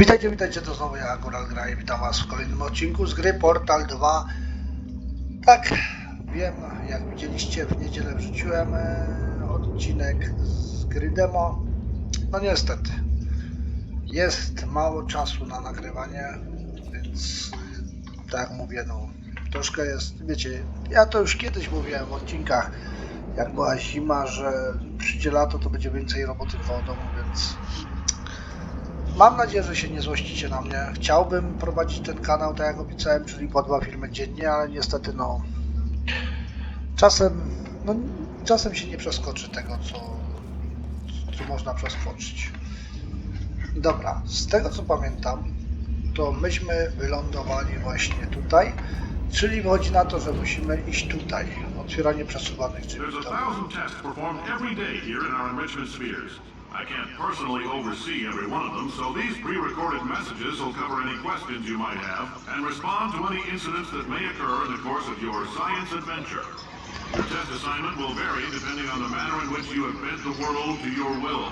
Witajcie, witajcie, to znowu ja, Góral Gra i witam was w kolejnym odcinku z gry Portal 2. Tak, wiem, jak widzieliście w niedzielę wrzuciłem e, odcinek z gry demo. No niestety, jest mało czasu na nagrywanie, więc tak mówię, no troszkę jest, wiecie, ja to już kiedyś mówiłem w odcinkach, jak była zima, że przyjdzie lato, to będzie więcej roboty wodą, więc Mam nadzieję, że się nie złościcie na mnie. Chciałbym prowadzić ten kanał, tak jak obiecałem, czyli po dwa filmy dziennie, ale niestety no... Czasem, no, czasem się nie przeskoczy tego, co, co można przeskoczyć. Dobra, z tego co pamiętam, to myśmy wylądowali właśnie tutaj, czyli wychodzi na to, że musimy iść tutaj. Otwieranie przesuwanych drzwi. I can't personally oversee every one of them, so these pre-recorded messages will cover any questions you might have and respond to any incidents that may occur in the course of your science adventure. Your test assignment will vary depending on the manner in which you have bent the world to your will.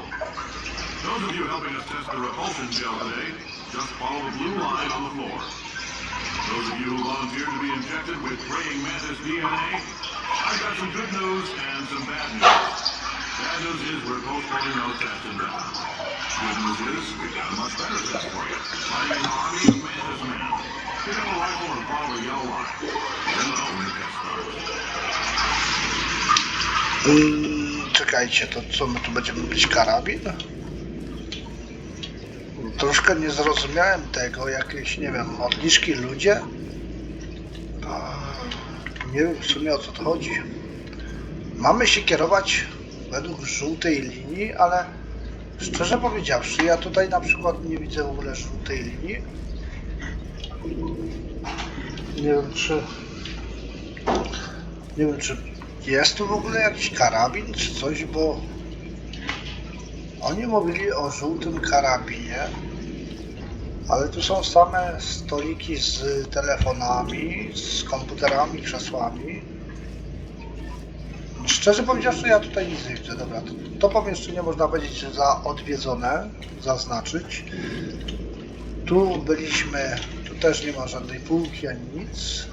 Those of you helping us test the repulsion gel today, just follow the blue line on the floor. Those of you who volunteered to be injected with praying mantis DNA, I've got some good news and some bad news. Bad news is we're those tests indefinitely. Good news is got a much better test for you. Fighting an army of mantis men. Pick up a rifle and follow a yellow line. Then the only test starts. Czekajcie, to co my tu będziemy mieć karabin? Troszkę nie zrozumiałem tego, jakieś, nie wiem, odliczki ludzie? Nie wiem w sumie o co to chodzi. Mamy się kierować według żółtej linii, ale szczerze powiedziawszy, ja tutaj na przykład nie widzę w ogóle żółtej linii. Nie wiem czy... Nie wiem czy jest tu w ogóle jakiś karabin czy coś, bo oni mówili o żółtym karabinie, ale tu są same stoliki z telefonami, z komputerami, krzesłami. Szczerze powiedziawszy, ja tutaj nic nie widzę. Dobra, to, to pomieszczenie można powiedzieć za odwiedzone, zaznaczyć. Tu byliśmy, tu też nie ma żadnej półki ani nic.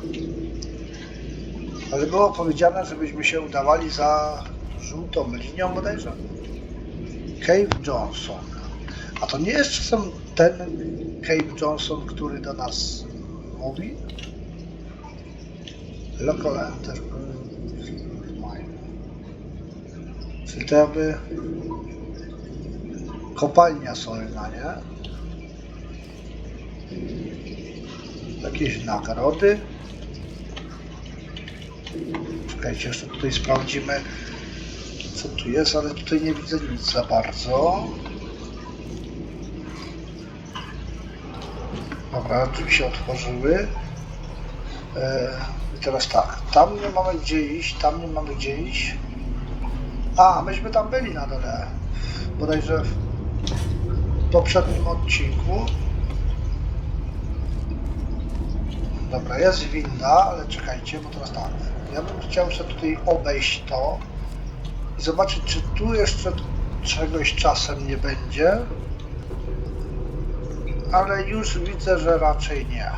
Ale było powiedziane, żebyśmy się udawali za żółtą linią bodajże. Cave Johnson. A to nie jest czasem ten Cave Johnson, który do nas mówi? Local Enter. Czyli to jakby kopalnia solna, nie? Jakieś nagrody. Czekajcie, jeszcze tutaj sprawdzimy, co tu jest, ale tutaj nie widzę nic za bardzo. Dobra, drzwi się otworzyły. E, I teraz tak, tam nie mamy gdzie iść, tam nie mamy gdzie iść. A, myśmy tam byli na dole. Bodajże w poprzednim odcinku. Dobra, jest winda, ale czekajcie, bo teraz tak. Ja bym chciał sobie tutaj obejść to i zobaczyć, czy tu jeszcze czegoś czasem nie będzie. Ale już widzę, że raczej nie.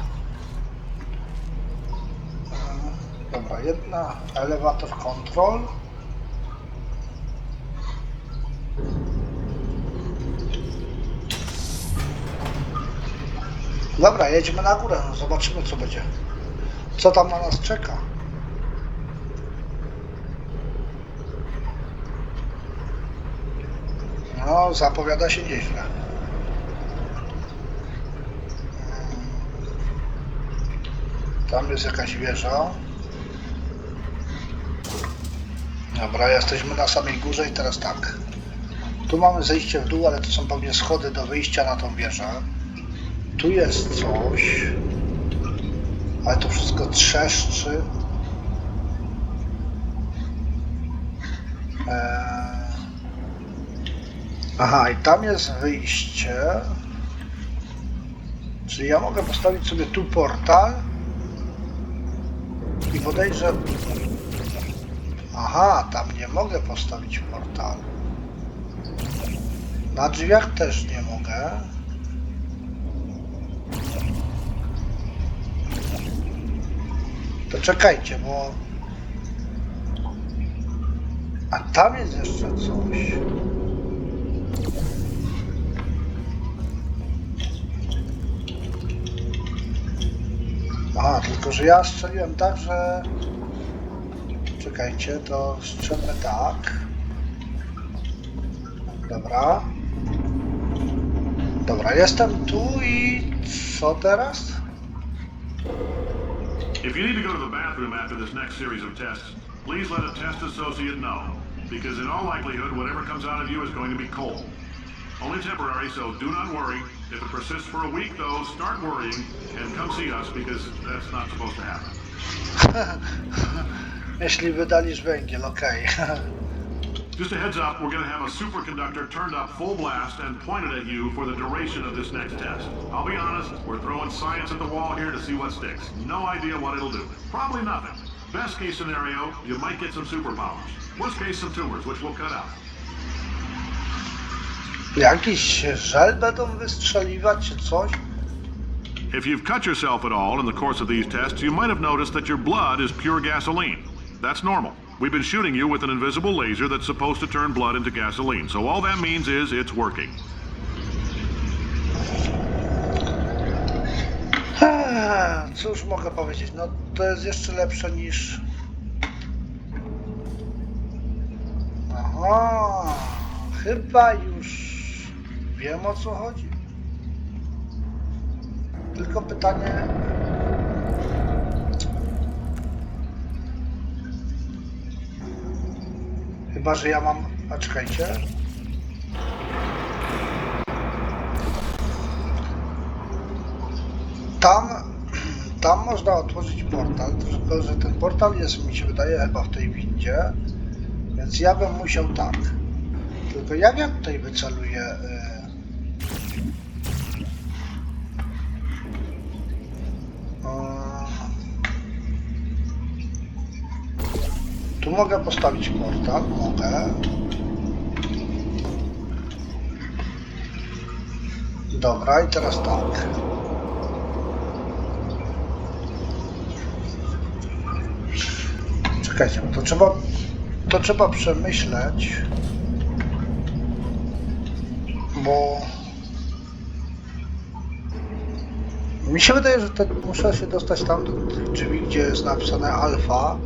Dobra, jedna elevator control. Dobra, jedziemy na górę, no zobaczymy co będzie. Co tam na nas czeka. No, zapowiada się nieźle. Tam jest jakaś wieża. Dobra, jesteśmy na samej górze i teraz tak. Tu mamy zejście w dół, ale to są pewnie schody do wyjścia na tą wieżę. Tu jest coś. Ale to wszystko trzeszczy. Eee... Aha, i tam jest wyjście. Czyli ja mogę postawić sobie tu portal i podejrzę. Aha, tam nie mogę postawić portalu. Na drzwiach też nie mogę. To czekajcie, bo... A tam jest jeszcze coś. Aha, tylko że ja strzeliłem tak, że... Czekajcie, to strzelmy tak. Dobra. Dobra, jestem tu i co teraz? If you need to go to the bathroom after this next series of tests, please let a test associate know. Because in all likelihood, whatever comes out of you is going to be cold. Only temporary, so do not worry. If it persists for a week, though, start worrying and come see us because that's not supposed to happen. Jeśli wydalisz węgiel, okej. Just a heads up, we're going to have a superconductor turned up full blast and pointed at you for the duration of this next test. I'll be honest, we're throwing science at the wall here to see what sticks. No idea what it'll do. Probably nothing. Best case scenario, you might get some superpowers. Worst case, some tumors, which we'll cut out. Jakiś żel będą wystrzeliwać czy coś? If you've cut yourself at all in the course of these tests, you might have noticed that your blood is pure gasoline. That's normal. We've been shooting you with an invisible laser that's supposed to turn blood into gasoline, so all that means is it's working. Cóż mogę powiedzieć? No to jest jeszcze lepsze niż... Aha, chyba już wiem o co chodzi. Tylko pytanie... Chyba, że ja mam... A czekajcie. Tam, tam można otworzyć portal, tylko że ten portal jest, mi się wydaje, chyba w tej windzie, więc ja bym musiał tak. Tylko ja tutaj wyceluję? Tu mogę postawić portal, mogę. Dobra, i teraz tak. Czekajcie, to trzeba, to trzeba przemyśleć, bo mi się wydaje, że te, muszę się dostać tam do drzwi, gdzie jest napisane alfa,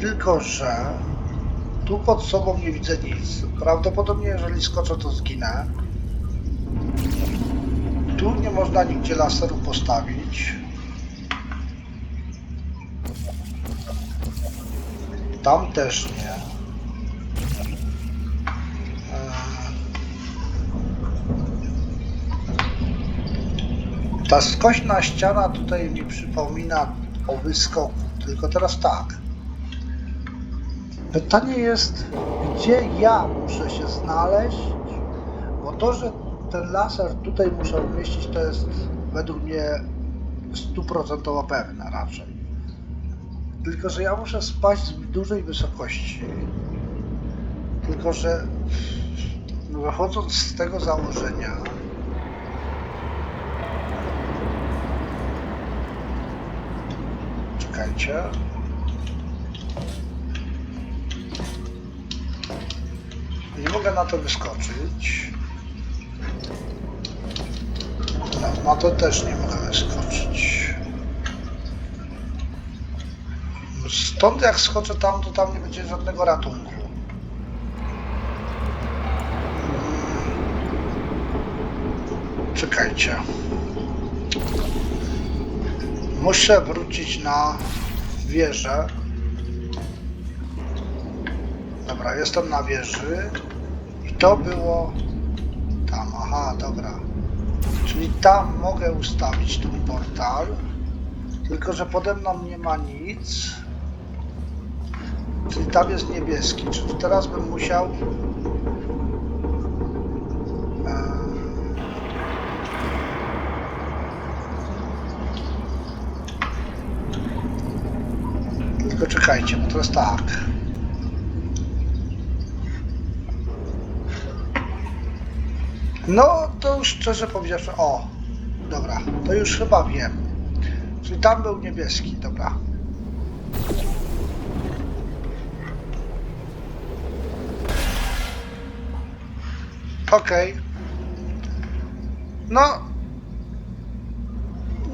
tylko że tu pod sobą nie widzę nic. Prawdopodobnie jeżeli skoczę, to zginę. Tu nie można nigdzie laseru postawić. Tam też nie. Eee. Ta skośna ściana tutaj mi przypomina o wyskoku, tylko teraz tak. Pytanie jest, gdzie ja muszę się znaleźć, bo to, że ten laser tutaj muszę umieścić, to jest według mnie stuprocentowo pewne raczej. Tylko, że ja muszę spać z dużej wysokości. Tylko, że wychodząc z tego założenia, czekajcie. Nie mogę na to wyskoczyć. No, na to też nie mogę wyskoczyć. Stąd jak skoczę tam, to tam nie będzie żadnego ratunku. Mm. Czekajcie. Muszę wrócić na wieżę. Dobra, jestem na wieży. To było tam. Aha, dobra. Czyli tam mogę ustawić ten portal. Tylko, że pode mną nie ma nic. Czyli tam jest niebieski. Czyli teraz bym musiał. Eee, Tylko czekajcie, bo teraz tak. No, to już szczerze powiedziawszy, o, dobra, to już chyba wiem. Czyli tam był niebieski, dobra. Okej. No.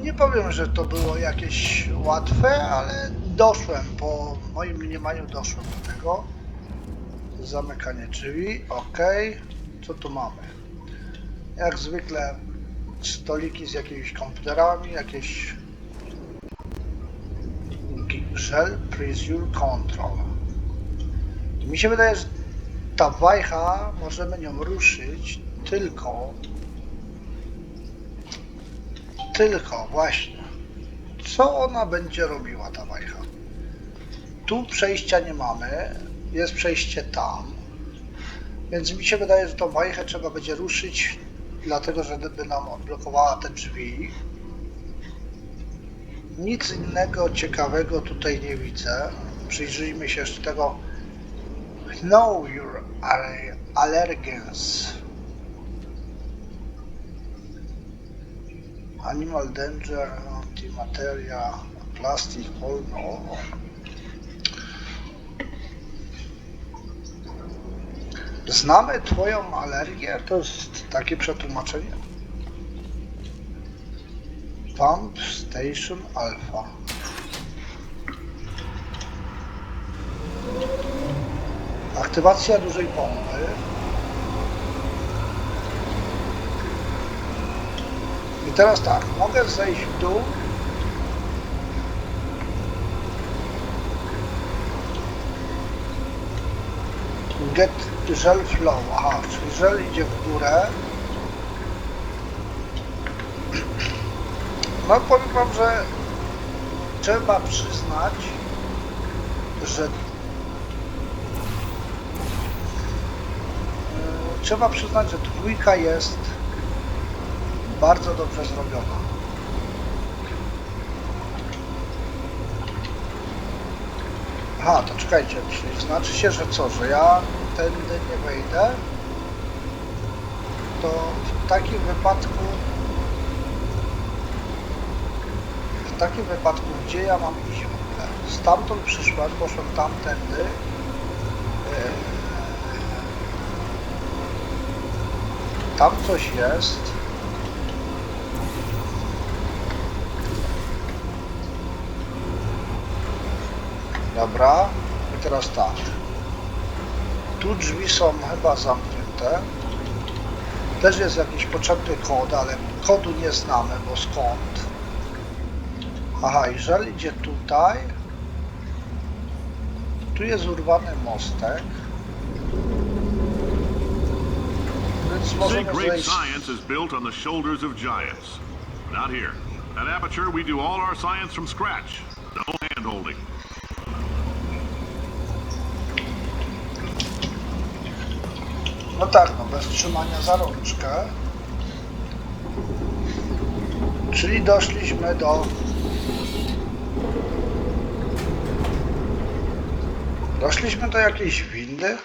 Nie powiem, że to było jakieś łatwe, ale doszłem, po moim mniemaniu doszłem do tego. Zamykanie drzwi, ok. Co tu mamy? Jak zwykle stoliki z jakimiś komputerami, jakieś Shell Pressure Control. Mi się wydaje, że ta wajcha możemy nią ruszyć tylko tylko właśnie co ona będzie robiła ta wajcha tu przejścia nie mamy jest przejście tam więc mi się wydaje, że tą wajchę trzeba będzie ruszyć dlatego, żeby nam odblokowała te drzwi nic innego ciekawego tutaj nie widzę. Przyjrzyjmy się jeszcze tego. Know your aller- allergens. Animal danger, antimateria, plastic, all, Znamy twoją alergię? To jest takie przetłumaczenie? Pump Station Alpha. Aktywacja dużej pompy. I teraz tak, mogę zejść w dół. Get żel flow. Aha, czyli żel idzie w górę. No powiem wam, że trzeba przyznać, że trzeba przyznać, że dwójka jest bardzo dobrze zrobiona. Aha, to czekajcie, czyli znaczy się, że co, że ja tędy nie wejdę, to w takim wypadku w takim wypadku gdzie ja mam iść w ogóle? Stamtąd przyszłem, poszłem tamtędy Yy, Tam coś jest. Dobra. I teraz tak. Tu drzwi są chyba zamknięte. Też jest jakiś potrzebny kod, ale kodu nie znamy, bo skąd? Aha, jeżeli idzie tutaj, tu jest urwany mostek. Więc możemy great zejść. science is built on the shoulders of giants. Not here. At Aperture, we do all our science from scratch. No hand-holding. No tak, no bez trzymania za rączkę. Czyli doszliśmy do... Doszliśmy do jakiejś windy.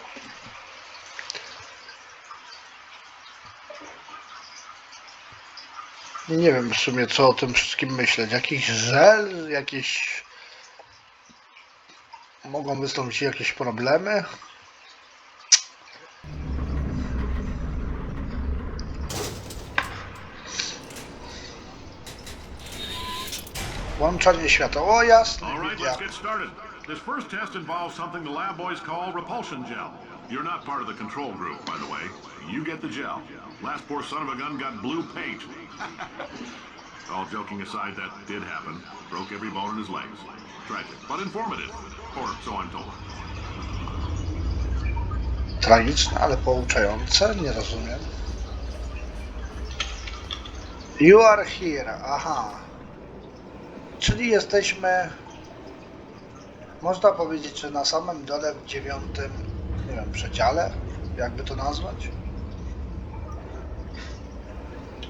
Nie wiem w sumie co o tym wszystkim myśleć. Jakiś żel, jakieś... Mogą wystąpić jakieś problemy. Włączanie światła. O jasne, All right, let's get started. This first test involves something the lab boys call repulsion gel. You're not part of the control group, by the way. You get the gel. Last poor son of a gun got blue paint. All joking aside, that did happen. Broke every bone in his legs. Tragic, but informative. Or so I'm told. Tragiczne, ale pouczające. Nie rozumiem. You are here. Aha. Czyli jesteśmy... Można powiedzieć, że na samym dole w dziewiątym, nie wiem, przedziale? Jakby to nazwać?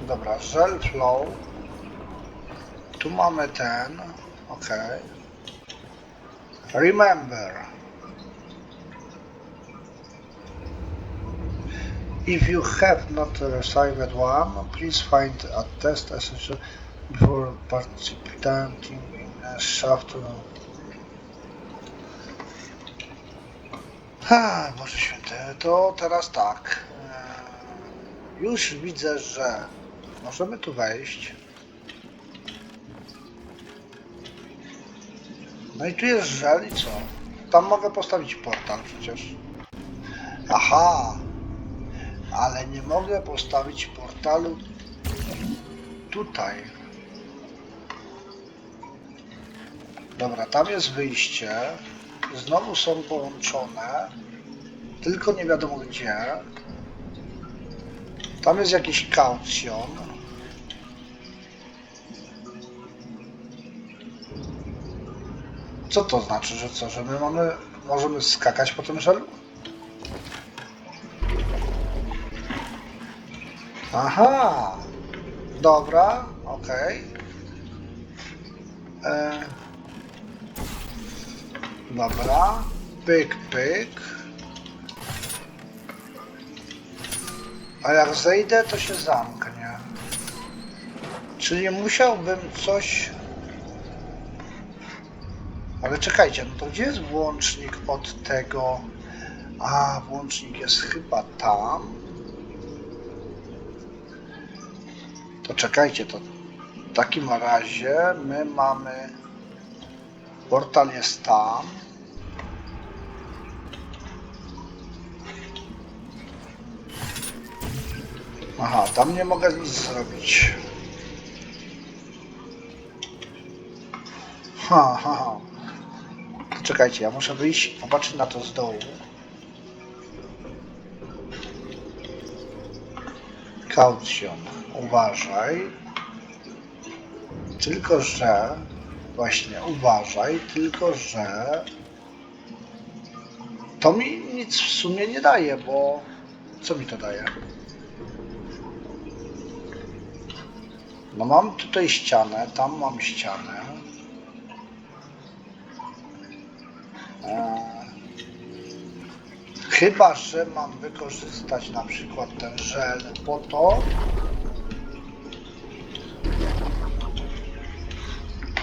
Dobra, gel flow. Tu mamy ten. Ok. Remember. If you have not received one, please find a test essential. Before participating in shaft. Ha, Boże Święty, to teraz tak. Eee, Już widzę, że możemy tu wejść. No i tu jest żel i co? Tam mogę postawić portal przecież. Aha! Ale nie mogę postawić portalu tutaj. Dobra, tam jest wyjście. Znowu są połączone. Tylko nie wiadomo gdzie. Tam jest jakiś kaucjon. Co to znaczy, że co, że my mamy, możemy skakać po tym żelu? Aha, dobra, okej. E, Dobra, pyk, pyk. A jak zejdę, to się zamknie. Czyli musiałbym coś... Ale czekajcie, no to gdzie jest włącznik od tego? A, włącznik jest chyba tam. To czekajcie, to w takim razie my mamy... Portal jest tam. Aha, tam nie mogę nic zrobić. Ha, ha, ha. Czekajcie, ja muszę wyjść popatrzeć na to z dołu. Kaucjon, uważaj. Tylko, że... Właśnie, uważaj, tylko, że... To mi nic w sumie nie daje, bo... Co mi to daje? No mam tutaj ścianę, tam mam ścianę. Eee, chyba, że mam wykorzystać na przykład ten żel po to.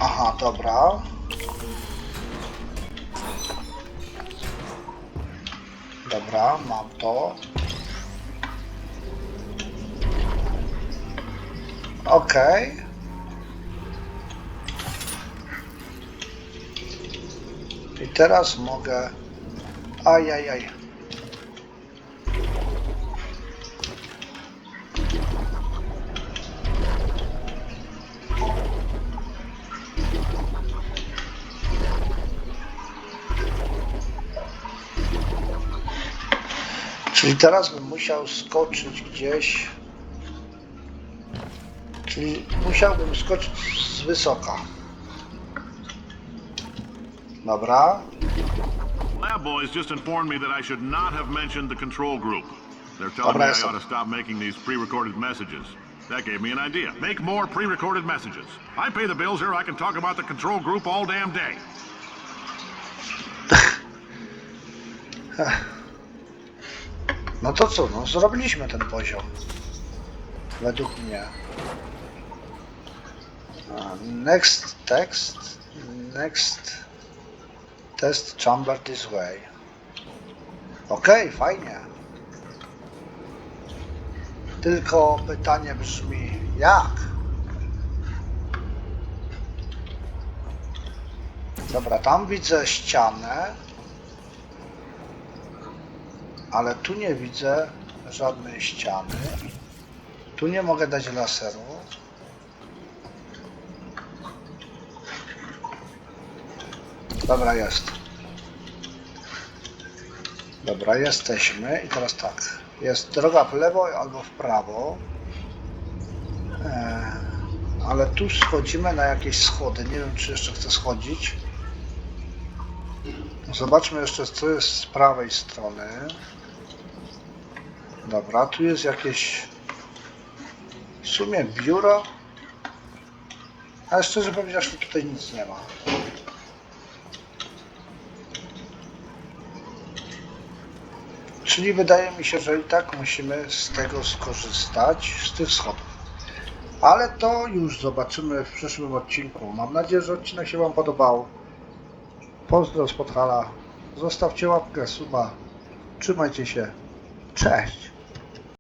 Aha, dobra. Dobra, mam to. Okej. I teraz mogę... Ajajaj. Czyli teraz bym musiał skoczyć gdzieś... Czyli musiałbym skoczyć z wysoka. Dobra. Lab boys just informed me that I should not have mentioned the control group. They're telling Dobra, me I jestem. ought to stop making these pre-recorded messages. That gave me an idea. Make more pre-recorded messages. I pay the bills here, I can talk about the control group all damn day. No to co, no zrobiliśmy ten poziom. Według mnie. Next text. Next test chamber this way. Okej, fajnie. Tylko pytanie brzmi, jak? Dobra, tam widzę ścianę. Ale tu nie widzę żadnej ściany. Tu nie mogę dać laseru. Dobra, jest. Dobra, jesteśmy i teraz tak. Jest droga w lewo albo w prawo. Eee, ale tu schodzimy na jakieś schody. Nie wiem, czy jeszcze chcę schodzić. Zobaczmy jeszcze, co jest z prawej strony. Dobra, tu jest jakieś w sumie biuro. Ale szczerze powiedziawszy, tutaj nic nie ma. Czyli wydaje mi się, że i tak musimy z tego skorzystać, z tych schodów. Ale to już zobaczymy w przyszłym odcinku. Mam nadzieję, że odcinek się Wam podobał. Pozdro z Podhala. Zostawcie łapkę, suba. Trzymajcie się. Cześć.